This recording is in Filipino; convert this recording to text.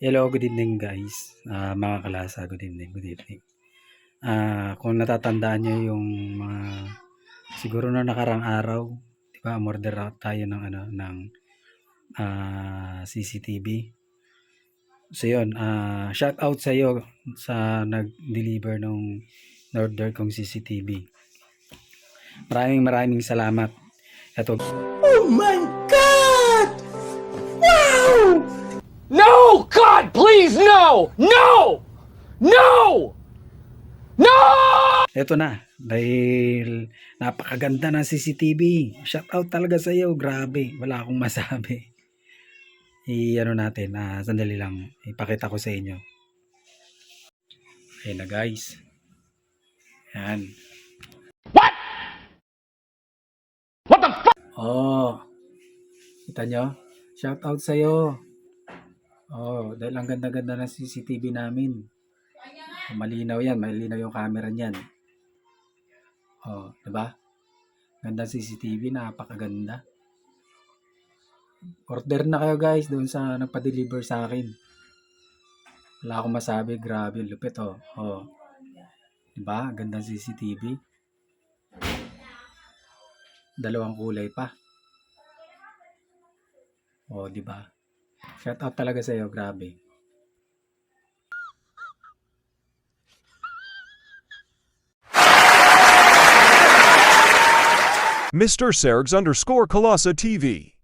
Hello, good evening guys. Ah, mga kalasa, good evening, good evening. Ah, kung natatandaan niyo yung mga siguro na nakarang araw, 'di ba, umorder tayo ng ano ng ah, CCTV. So 'yun, ah, shout out sa iyo sa nag-deliver nung order kong CCTV. Maraming maraming salamat. Ito, Oh my God! No! God, please, no! No! No! No! Eto na, dahil napakaganda ng CCTV. Shout out talaga sa iyo, grabe. Wala akong masabi. I-ano natin, ah, sandali lang. Ipakita ko sa inyo. Ayun na guys. Yan. What? What the fuck? Oh. Kita nyo? Shout out sa Oh, dahil ang ganda-ganda ng CCTV namin. Malinaw yan, malinaw yung camera niyan. Oh, 'di ba? Ganda CCTV, napakaganda. Order na kayo guys doon sa nagpa-deliver sa akin. Wala akong masabi, grabe lupit oh. Oh. 'Di ba? Ganda CCTV. Dalawang kulay pa. Oh, 'di ba? Shout out talaga sa iyo, grabe. Mr. Sergs underscore Colossa TV.